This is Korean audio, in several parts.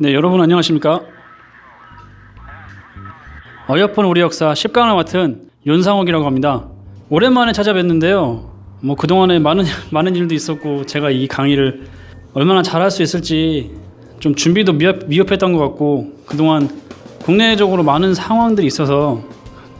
네, 여러분 안녕하십니까? 어여쁜 우리 역사 10강을 맡은 윤상옥이라고 합니다. 오랜만에 찾아뵀는데요. 뭐 그동안에 많은 많은 일도 있었고 제가 이 강의를 얼마나 잘할 수 있을지 좀 준비도 미흡, 미흡했던 것 같고 그동안 국내적으로 많은 상황들이 있어서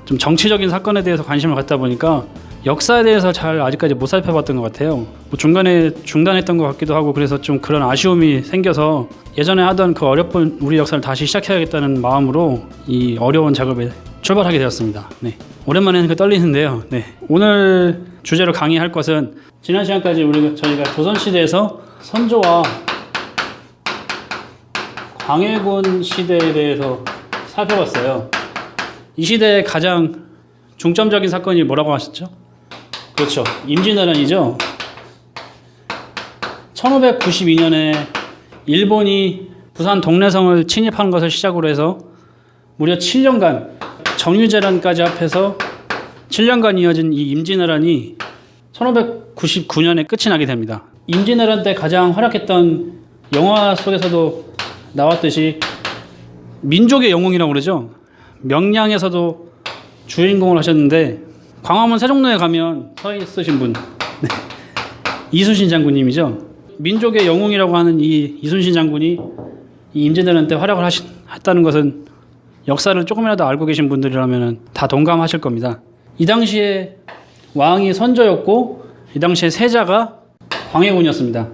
좀 정치적인 사건에 대해서 관심을 갖다 보니까 역사에 대해서 잘 아직까지 못 살펴봤던 것 같아요. 뭐 중간에 중단했던 것 같기도 하고 그래서 좀 그런 아쉬움이 생겨서 예전에 하던 그 어렵은 우리 역사를 다시 시작해야겠다는 마음으로 이 어려운 작업에 출발하게 되었습니다. 네. 오랜만에 그 떨리는데요. 네. 오늘 주제로 강의할 것은 지난 시간까지 우리 저희가 조선 시대에서 선조와 광해군 시대에 대해서 살펴봤어요. 이 시대의 가장 중점적인 사건이 뭐라고 하셨죠? 그렇죠. 임진왜란이죠. 1592년에 일본이 부산 동래성을 침입한 것을 시작으로 해서 무려 7년간 정유재란까지 합해서 7년간 이어진 이 임진왜란이 1599년에 끝이 나게 됩니다. 임진왜란 때 가장 활약했던 영화 속에서도 나왔듯이 민족의 영웅이라고 그러죠. 명량에서도 주인공을 하셨는데 광화문 세종로에 가면 서 있으신 분 네. 이순신 장군님이죠. 민족의 영웅이라고 하는 이 이순신 장군이 이 임진왜란 때 활약을 하신, 했다는 것은 역사를 조금이라도 알고 계신 분들이라면 다 동감하실 겁니다. 이 당시에 왕이 선조였고 이 당시에 세자가 광해군이었습니다.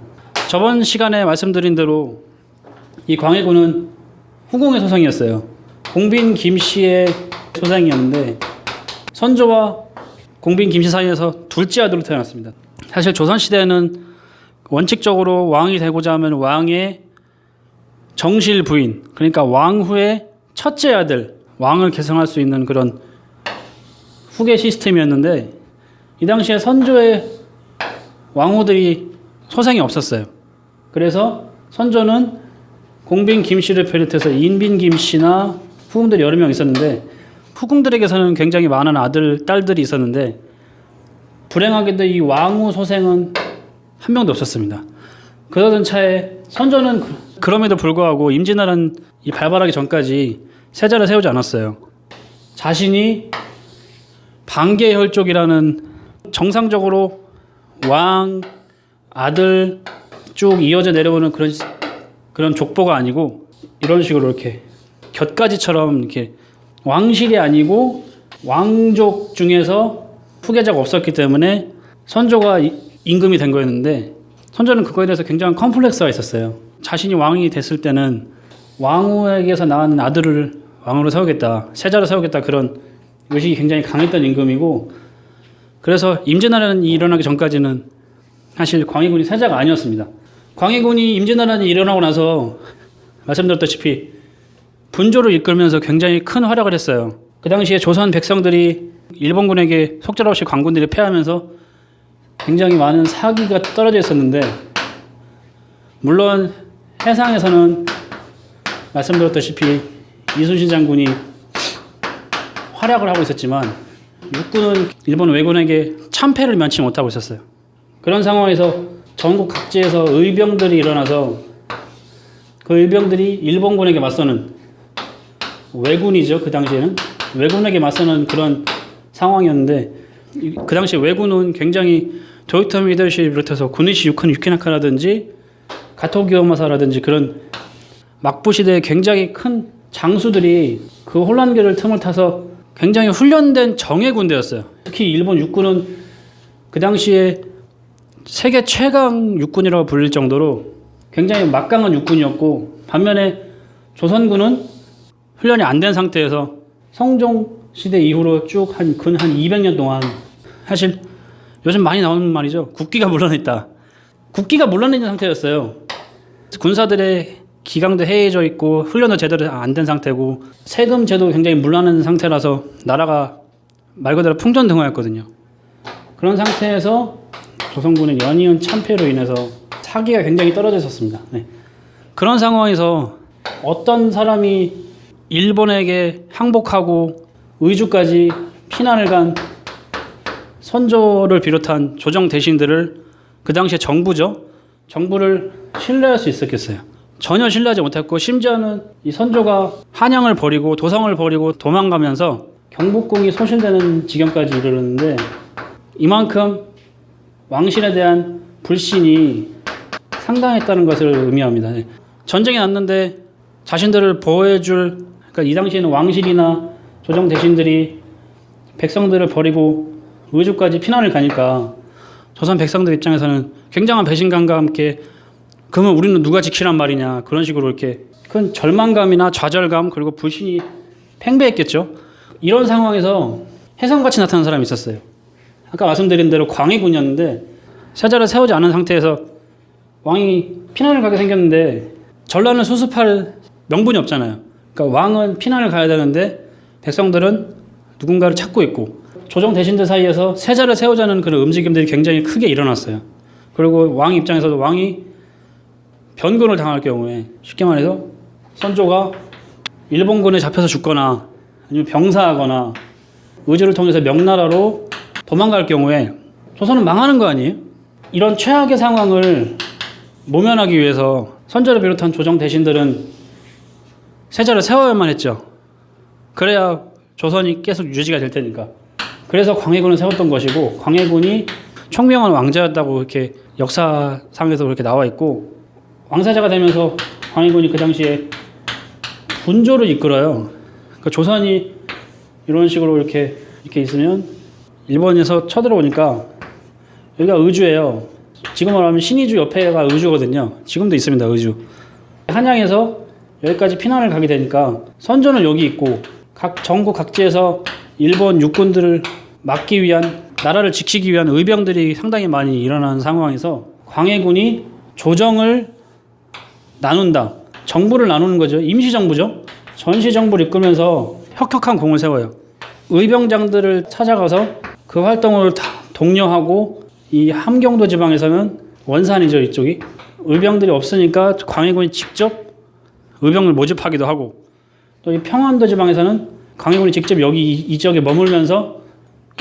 저번 시간에 말씀드린 대로 이 광해군은 후궁의 소생이었어요. 공빈 김씨의 소생이었는데 선조와 공빈 김씨 사이에서 둘째 아들로 태어났습니다. 사실 조선 시대에는 원칙적으로 왕이 되고자 하면 왕의 정실 부인, 그러니까 왕후의 첫째 아들, 왕을 계승할 수 있는 그런 후계 시스템이었는데 이 당시에 선조의 왕후들이 소생이 없었어요. 그래서 선조는 공빈 김씨를 비롯해서 인빈 김씨나 후궁들이 여러 명 있었는데 후궁들에게서는 굉장히 많은 아들, 딸들이 있었는데 불행하게도 이 왕후 소생은 한 명도 없었습니다. 그러던 차에 선조는 그- 그럼에도 불구하고 임진왜란 이 발발하기 전까지 세자를 세우지 않았어요. 자신이 반계혈족이라는 정상적으로 왕 아들 쭉 이어져 내려오는 그런 그런 족보가 아니고 이런 식으로 이렇게 곁가지처럼 이렇게 왕실이 아니고 왕족 중에서 후계자가 없었기 때문에 선조가 이- 임금이 된 거였는데 선조는 그거에 대해서 굉장한 컴플렉스가 있었어요. 자신이 왕이 됐을 때는 왕후에게서 낳은 아들을 왕으로 세우겠다, 세자로 세우겠다 그런 의식이 굉장히 강했던 임금이고 그래서 임진왜란이 일어나기 전까지는 사실 광해군이 세자가 아니었습니다. 광해군이 임진왜란이 일어나고 나서 말씀드렸다시피 분조를 이끌면서 굉장히 큰 활약을 했어요. 그 당시에 조선 백성들이 일본군에게 속절없이 관군들이 패하면서 굉장히 많은 사기가 떨어져 있었는데 물론 해상에서는 말씀드렸다시피 이순신 장군이 활약을 하고 있었지만 육군은 일본 왜군에게 참패를 면치 못하고 있었어요. 그런 상황에서 전국 각지에서 의병들이 일어나서 그 의병들이 일본군에게 맞서는 왜군이죠. 그 당시에는 왜군에게 맞서는 그런 상황이었는데 이- 그 당시 왜군은 굉장히 도요토미 히데요시를 비롯해서 구니시 유큰 유키나카라든지 가토기요마사라든지 그런 막부 시대에 굉장히 큰 장수들이 그 혼란기를 틈을 타서 굉장히 훈련된 정예 군대였어요. 특히 일본 육군은 그 당시에 세계 최강 육군이라고 불릴 정도로 굉장히 막강한 육군이었고 반면에 조선군은 훈련이 안 된 상태에서 성종 시대 이후로 쭉 한 근 한 200년 동안 사실 요즘 많이 나오는 말이죠. 국기가 물러냈다. 국기가 물러낸 상태였어요. 군사들의 기강도 해이해져 있고 훈련도 제대로 안 된 상태고 세금 제도 굉장히 물러난 상태라서 나라가 말 그대로 풍전등화였거든요. 그런 상태에서 조선군은 연이은 참패로 인해서 사기가 굉장히 떨어져 있었습니다. 네. 그런 상황에서 어떤 사람이 일본에게 항복하고 의주까지 피난을 간 선조를 비롯한 조정 대신들을 그 당시에 정부죠. 정부를 신뢰할 수 있었겠어요. 전혀 신뢰하지 못했고 심지어는 이 선조가 한양을 버리고 도성을 버리고 도망가면서 경복궁이 소실되는 지경까지 이르렀는데 이만큼 왕실에 대한 불신이 상당했다는 것을 의미합니다. 전쟁이 났는데 자신들을 보호해줄 그러니까 이 당시에는 왕실이나 조정 대신들이 백성들을 버리고 의주까지 피난을 가니까 조선 백성들 입장에서는 굉장한 배신감과 함께 그러면 우리는 누가 지키란 말이냐 그런 식으로 이렇게 큰 절망감이나 좌절감 그리고 불신이 팽배했겠죠. 이런 상황에서 혜성같이 나타난 사람이 있었어요. 아까 말씀드린 대로 광해군이었는데 세자를 세우지 않은 상태에서 왕이 피난을 가게 생겼는데 전란을 수습할 명분이 없잖아요. 그러니까 왕은 피난을 가야 되는데 백성들은 누군가를 찾고 있고 조정 대신들 사이에서 세자를 세우자는 그런 움직임들이 굉장히 크게 일어났어요. 그리고 왕 입장에서도 왕이 변군을 당할 경우에 쉽게 말해서 선조가 일본군에 잡혀서 죽거나 아니면 병사하거나 의주를 통해서 명나라로 도망갈 경우에 조선은 망하는 거 아니에요? 이런 최악의 상황을 모면하기 위해서 선조를 비롯한 조정 대신들은 세자를 세워야만 했죠. 그래야 조선이 계속 유지가 될 테니까. 그래서 광해군을 세웠던 것이고 광해군이 총명한 왕자였다고 이렇게 역사상에서 그렇게 나와 있고 왕세자가 되면서 광해군이 그 당시에 분조를 이끌어요. 그러니까 조선이 이런 식으로 이렇게 이렇게 있으면 일본에서 쳐들어오니까 여기가 의주예요. 지금 말하면 신의주 옆에가 의주거든요. 지금도 있습니다. 의주. 한양에서 여기까지 피난을 가게 되니까 선조는 여기 있고 각 전국 각지에서 일본 육군들을 막기 위한 나라를 지키기 위한 의병들이 상당히 많이 일어나는 상황에서 광해군이 조정을 나눈다. 정부를 나누는 거죠. 임시정부죠. 전시정부를 이끌면서 혁혁한 공을 세워요. 의병장들을 찾아가서 그 활동을 다 독려하고 이 함경도 지방에서는 원산이죠 이쪽이 의병들이 없으니까 광해군이 직접 의병을 모집하기도 하고 또 이 평안도 지방에서는 광해군이 직접 여기 이- 이 지역에 머물면서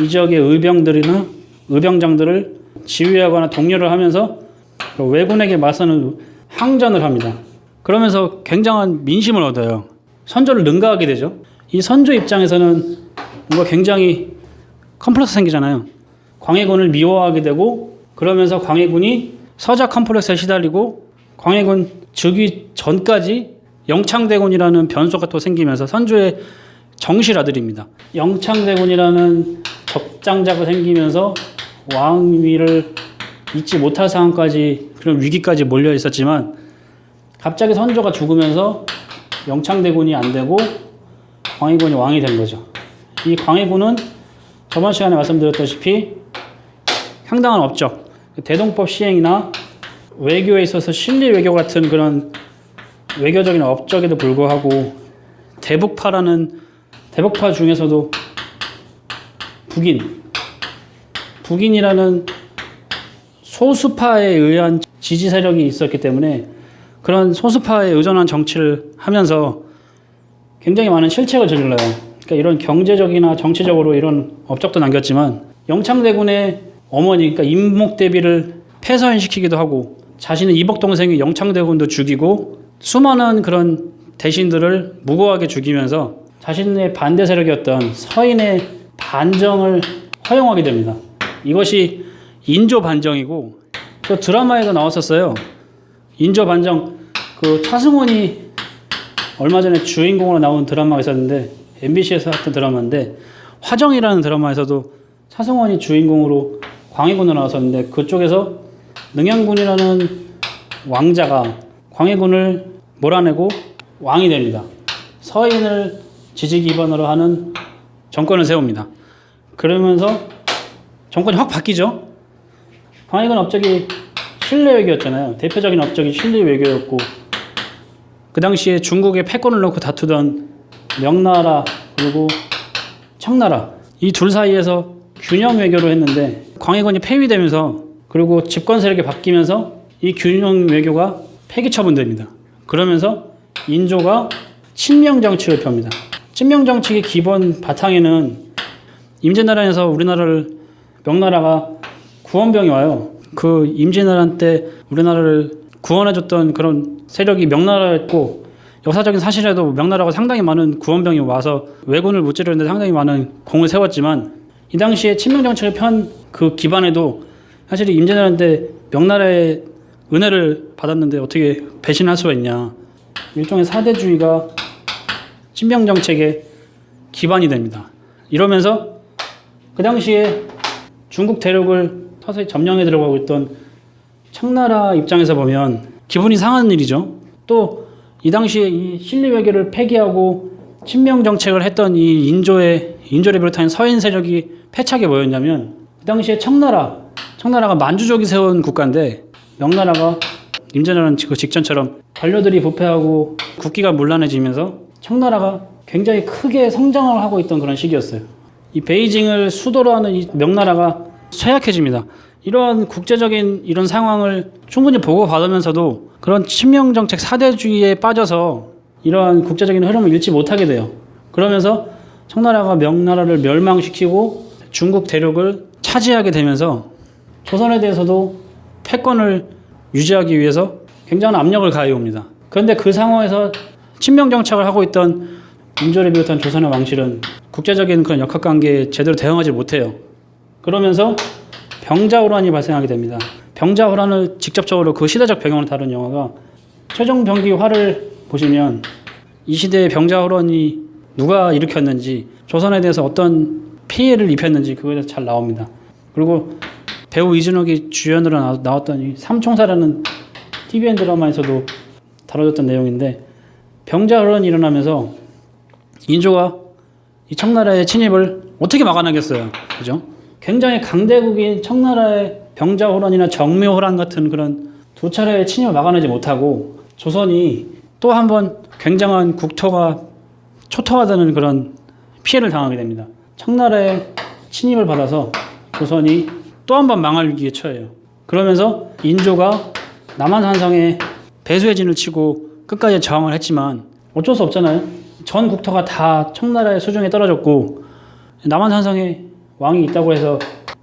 이 지역의 의병들이나 의병장들을 지휘하거나 독려를 하면서 그 왜군에게 맞서는 항전을 합니다. 그러면서 굉장한 민심을 얻어요. 선조를 능가하게 되죠. 이 선조 입장에서는 뭔가 굉장히 컴플렉스 생기잖아요. 광해군을 미워하게 되고 그러면서 광해군이 서자 컴플렉스에 시달리고 광해군 즉위 전까지 영창대군이라는 변수가 또 생기면서 선조의 정실 아들입니다. 영창대군이라는 적장자가 생기면서 왕위를 잊지 못할 상황까지 그런 위기까지 몰려 있었지만 갑자기 선조가 죽으면서 영창대군이 안 되고 광해군이 왕이 된 거죠. 이 광해군은 저번 시간에 말씀드렸다시피 상당한 업적, 대동법 시행이나 외교에 있어서 실리 외교 같은 그런 외교적인 업적에도 불구하고 대북파라는 대북파 중에서도 북인, 북인이라는 소수파에 의한 지지 세력이 있었기 때문에 그런 소수파에 의존한 정치를 하면서 굉장히 많은 실책을 저질러요. 그러니까 이런 경제적이나 정치적으로 이런 업적도 남겼지만 영창대군의 어머니, 그러니까 임목대비를 폐서인시키기도 하고 자신의 이복 동생이 영창대군도 죽이고 수많은 그런 대신들을 무고하게 죽이면서 자신의 반대 세력이었던 서인의 반정을 허용하게 됩니다. 이것이 인조 반정이고 또 드라마에도 나왔었어요. 인조 반정 그 차승원이 얼마 전에 주인공으로 나온 드라마가 있었는데 MBC에서 했던 드라마인데 화정이라는 드라마에서도 차승원이 주인공으로 광해군으로 나왔었는데 그쪽에서 능양군이라는 왕자가 광해군을 몰아내고 왕이 됩니다. 서인을 지지 기반으로 하는 정권을 세웁니다. 그러면서 정권이 확 바뀌죠. 광해군 업적이 신뢰 외교였잖아요. 대표적인 업적이 신뢰 외교였고 그 당시에 중국에 패권을 놓고 다투던 명나라 그리고 청나라 이 둘 사이에서 균형 외교를 했는데 광해군이 폐위되면서 그리고 집권 세력이 바뀌면서 이 균형 외교가 폐기 처분됩니다. 그러면서 인조가 친명 정치를 펴니다. 친명 정치의 기본 바탕에는 임진왜란에서 우리나라를 명나라가 구원병이 와요. 그 임진왜란 때 우리나라를 구원해줬던 그런 세력이 명나라였고 역사적인 사실에도 명나라가 상당히 많은 구원병이 와서 왜군을 무찌르는데 상당히 많은 공을 세웠지만 이 당시에 친명 정책을 편 그 기반에도 사실 임진왜란 때 명나라의 은혜를 받았는데 어떻게 배신할 수가 있냐 일종의 사대주의가 친명 정책의 기반이 됩니다. 이러면서 그 당시에 중국 대륙을 서서히 점령해 들어가고 있던 청나라 입장에서 보면 기분이 상하는 일이죠. 또 이 당시에 이 실리 외교를 폐기하고 친명 정책을 했던 이 인조의 인조를 비롯한 서인 세력이 패착이 뭐였냐면 그 당시에 청나라 청나라가 만주족이 세운 국가인데 명나라가 임진왜란 그 직전처럼 관료들이 부패하고 국기가 문란해지면서 청나라가 굉장히 크게 성장을 하고 있던 그런 시기였어요. 이 베이징을 수도로 하는 이 명나라가 쇠약해집니다. 이러한 국제적인 이런 상황을 충분히 보고받으면서도 그런 친명 정책 사대주의에 빠져서 이러한 국제적인 흐름을 잃지 못하게 돼요. 그러면서 청나라가 명나라를 멸망시키고 중국 대륙을 차지하게 되면서 조선에 대해서도 패권을 유지하기 위해서 굉장한 압력을 가해옵니다. 그런데 그 상황에서 친명 정책을 하고 있던 민조를 비롯한 조선의 왕실은 국제적인 그런 역학 관계에 제대로 대응하지 못해요. 그러면서 병자 호란이 발생하게 됩니다. 병자 호란을 직접적으로 그 시대적 배경을 다룬 영화가 최종 병기 화를 보시면 이 시대의 병자 호란이 누가 일으켰는지 조선에 대해서 어떤 피해를 입혔는지 그거에 대해서 잘 나옵니다. 그리고 배우 이준혁이 주연으로 나- 나왔던 이 삼총사라는 TVN 드라마에서도 다뤄졌던 내용인데 병자호란이 일어나면서 인조가 이 청나라의 침입을 어떻게 막아내겠어요? 그죠? 굉장히 강대국인 청나라의 병자 호란이나 정묘 호란 같은 그런 두 차례의 침입을 막아내지 못하고 조선이 또 한 번 굉장한 국토가 초토화되는 그런 피해를 당하게 됩니다. 청나라의 침입을 받아서 조선이 또 한 번 망할 위기에 처해요. 그러면서 인조가 남한산성에 배수의 진을 치고 끝까지 저항을 했지만 어쩔 수 없잖아요. 전 국토가 다 청나라의 수중에 떨어졌고 남한산성에 왕이 있다고 해서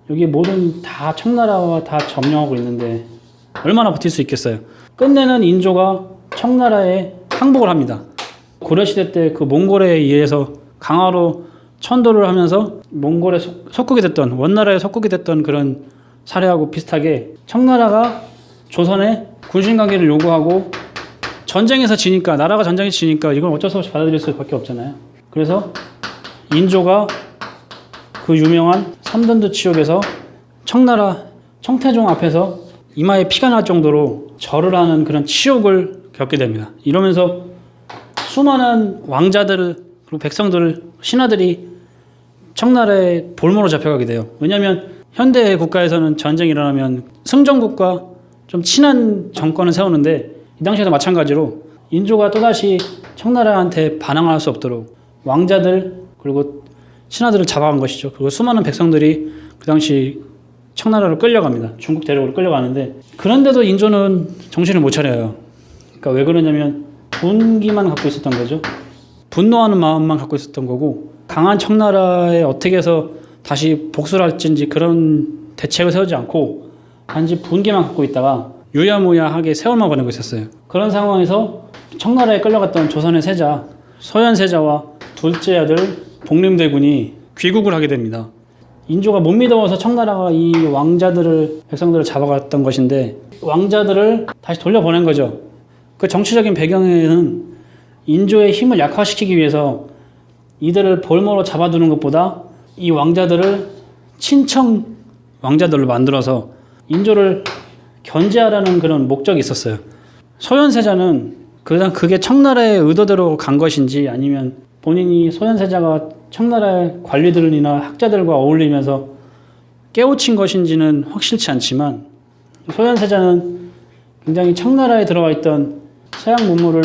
여기 모든 다 청나라와 다 점령하고 있는데 얼마나 버틸 수 있겠어요. 끝내는 인조가 청나라에 항복을 합니다. 고려시대 때 그 몽골에 의해서 강화로 천도를 하면서 몽골에 속- 속국이 됐던 원나라에 속국이 됐던 그런 사례하고 비슷하게 청나라가 조선에 군신 관계를 요구하고 전쟁에서 지니까 나라가 전쟁에서 지니까 이건 어쩔 수 없이 받아들일 수밖에 없잖아요. 그래서 인조가 그 유명한 삼던도 치욕에서 청나라 청태종 앞에서 이마에 피가 날 정도로 절을 하는 그런 치욕을 겪게 됩니다. 이러면서 수많은 왕자들 그리고 백성들 신하들이 청나라의 볼모로 잡혀가게 돼요. 왜냐하면 현대 국가에서는 전쟁이 일어나면 승전국과 좀 친한 정권을 세우는데 이 당시에도 마찬가지로 인조가 또다시 청나라한테 반항할 수 없도록 왕자들 그리고 신하들을 잡아간 것이죠. 그리고 수많은 백성들이 그 당시 청나라로 끌려갑니다. 중국 대륙으로 끌려가는데 그런데도 인조는 정신을 못 차려요. 그러니까 왜 그러냐면 분기만 갖고 있었던 거죠. 분노하는 마음만 갖고 있었던 거고 강한 청나라에 어떻게 해서 다시 복수를 할지 그런 대책을 세우지 않고 단지 분기만 갖고 있다가 유야무야하게 세월만 보내고 있었어요. 그런 상황에서 청나라에 끌려갔던 조선의 세자 소현 세자와 둘째 아들 복림대군이 귀국을 하게 됩니다. 인조가 못 믿어서 청나라가 이 왕자들을 백성들을 잡아갔던 것인데 왕자들을 다시 돌려보낸 거죠. 그 정치적인 배경에는 인조의 힘을 약화시키기 위해서 이들을 볼모로 잡아두는 것보다 이 왕자들을 친청 왕자들로 만들어서 인조를 견제하라는 그런 목적이 있었어요. 소현세자는 그냥 그게 청나라의 의도대로 간 것인지 아니면 본인이 소현세자가 청나라의 관리들이나 학자들과 어울리면서 깨우친 것인지는 확실치 않지만 소현세자는 굉장히 청나라에 들어와 있던 서양 문물을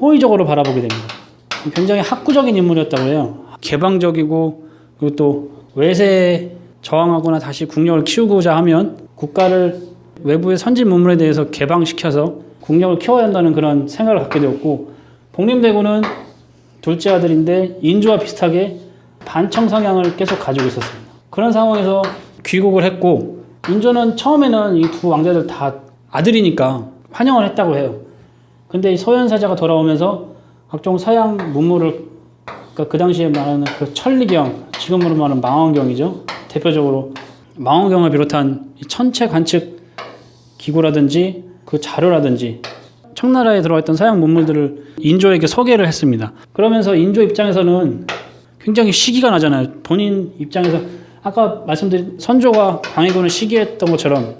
호의적으로 바라보게 됩니다. 굉장히 학구적인 인물이었다고 해요. 개방적이고 그리고 또 외세에 저항하거나 다시 국력을 키우고자 하면 국가를 외부의 선진 문물에 대해서 개방시켜서 국력을 키워야 한다는 그런 생각을 갖게 되었고 복림대군은 둘째 아들인데 인조와 비슷하게 반청 성향을 계속 가지고 있었습니다. 그런 상황에서 귀국을 했고 인조는 처음에는 이 두 왕자들 다 아들이니까 환영을 했다고 해요. 근데 이 소현사자가 돌아오면서 각종 서양 문물을 그러니까 그 당시에 말하는 그 천리경, 지금으로 말하는 망원경이죠. 대표적으로 망원경을 비롯한 이 천체 관측 기구라든지 그 자료라든지 청나라에 들어있던 서양 문물들을 인조에게 소개를 했습니다. 그러면서 인조 입장에서는 굉장히 시기가 나잖아요. 본인 입장에서 아까 말씀드린 선조가 광해군을 시기했던 것처럼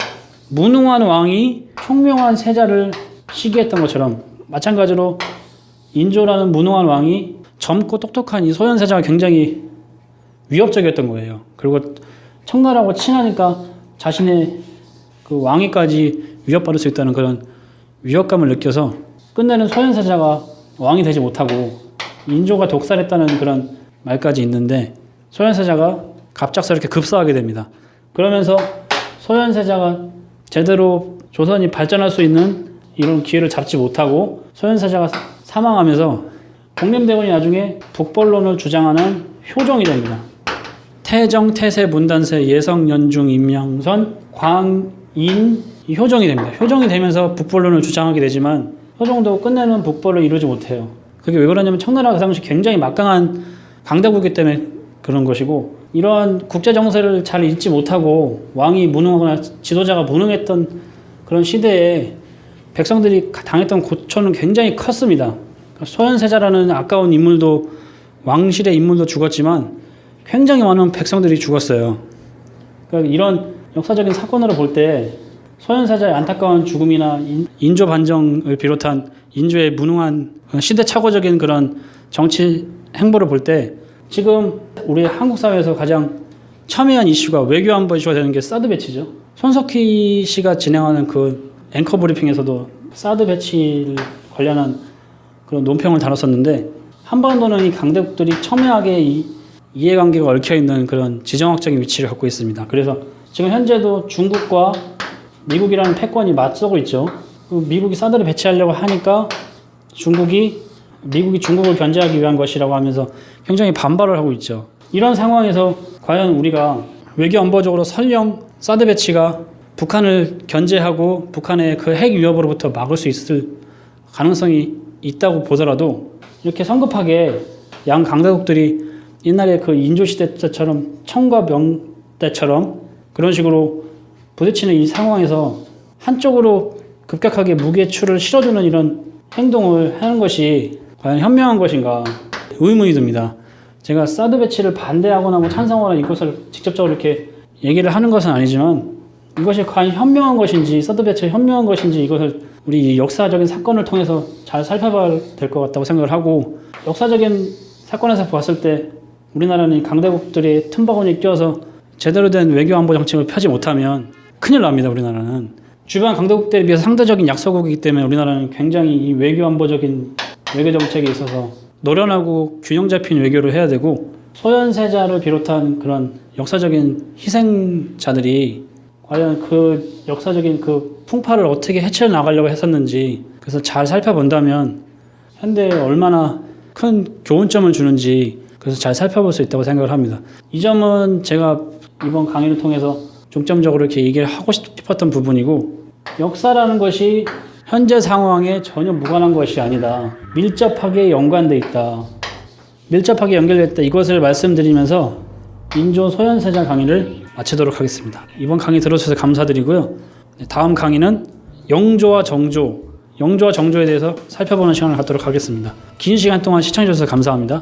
무능한 왕이 총명한 세자를 시기했던 것처럼 마찬가지로 인조라는 무능한 왕이 젊고 똑똑한 이 소현세자가 굉장히 위협적이었던 거예요. 그리고 청나라하고 친하니까 자신의 그 왕위까지 위협받을 수 있다는 그런 위협감을 느껴서 끝내는 소현세자가 왕이 되지 못하고 인조가 독살했다는 그런 말까지 있는데 소현세자가 갑작스럽게 급사하게 됩니다. 그러면서 소현세자가 제대로 조선이 발전할 수 있는 이런 기회를 잡지 못하고 소현세자가 사- 사망하면서 공림대군이 나중에 북벌론을 주장하는 효종이 됩니다. 태정, 태세, 문단세, 예성, 연중, 임명선, 광인 이 효종이 됩니다. 효종이 되면서 북벌론을 주장하게 되지만 효종도 끝내는 북벌을 이루지 못해요. 그게 왜 그러냐면 청나라가 그 당시 굉장히 막강한 강대국이기 때문에 그런 것이고 이러한 국제 정세를 잘 읽지 못하고 왕이 무능하거나 지도자가 무능했던 그런 시대에 백성들이 당했던 고초는 굉장히 컸습니다. 그러니까 소현세자라는 아까운 인물도 왕실의 인물도 죽었지만 굉장히 많은 백성들이 죽었어요. 그러니까 이런 역사적인 사건으로 볼 때 소현세자의 안타까운 죽음이나 인- 인조 반정을 비롯한 인조의 무능한 시대착오적인 그런 정치 행보를 볼 때 지금 우리 한국 사회에서 가장 첨예한 이슈가 외교 안보 이슈가 되는 게 사드 배치죠. 손석희 씨가 진행하는 그 앵커 브리핑에서도 사드 배치를 관련한 그런 논평을 다뤘었는데 한반도는 이 강대국들이 첨예하게 이 이해관계가 얽혀 있는 그런 지정학적인 위치를 갖고 있습니다. 그래서 지금 현재도 중국과 미국이라는 패권이 맞서고 있죠. 그 미국이 사드를 배치하려고 하니까 중국이 미국이 중국을 견제하기 위한 것이라고 하면서 굉장히 반발을 하고 있죠. 이런 상황에서 과연 우리가 외교 안보적으로 설령 사드 배치가 북한을 견제하고 북한의 그 핵 위협으로부터 막을 수 있을 가능성이 있다고 보더라도 이렇게 성급하게 양 강대국들이 옛날에 그 인조 시대 때처럼 청과 명 때처럼 그런 식으로 부딪히는 이 상황에서 한쪽으로 급격하게 무게추를 실어주는 이런 행동을 하는 것이 과연 현명한 것인가 의문이 듭니다. 제가 사드 배치를 반대하거나 뭐 찬성하거나 이것을 직접적으로 이렇게 얘기를 하는 것은 아니지만 이것이 과연 현명한 것인지 사드 배치가 현명한 것인지 이것을 우리 이 역사적인 사건을 통해서 잘 살펴봐야 될 것 같다고 생각을 하고 역사적인 사건에서 봤을 때 우리나라는 이 강대국들이 틈바구니에 껴서 제대로 된 외교 안보 정책을 펴지 못하면 큰일 납니다. 우리나라는 주변 강대국들에 비해서 상대적인 약소국이기 때문에 우리나라는 굉장히 이 외교 안보적인 외교 정책에 있어서 노련하고 균형 잡힌 외교를 해야 되고 소현세자를 비롯한 그런 역사적인 희생자들이 과연 그 역사적인 그 풍파를 어떻게 해쳐 나가려고 했었는지 그래서 잘 살펴본다면 현대에 얼마나 큰 교훈점을 주는지 그래서 잘 살펴볼 수 있다고 생각을 합니다. 이 점은 제가 이번 강의를 통해서 중점적으로 이렇게 얘기를 하고 싶었던 부분이고 역사라는 것이 현재 상황에 전혀 무관한 것이 아니다. 밀접하게 연관돼 있다. 밀접하게 연결돼 있다. 이것을 말씀드리면서 인조 소현세자 강의를 마치도록 하겠습니다. 이번 강의 들어주셔서 감사드리고요. 네, 다음 강의는 영조와 정조, 영조와 정조에 대해서 살펴보는 시간을 갖도록 하겠습니다. 긴 시간 동안 시청해 주셔서 감사합니다.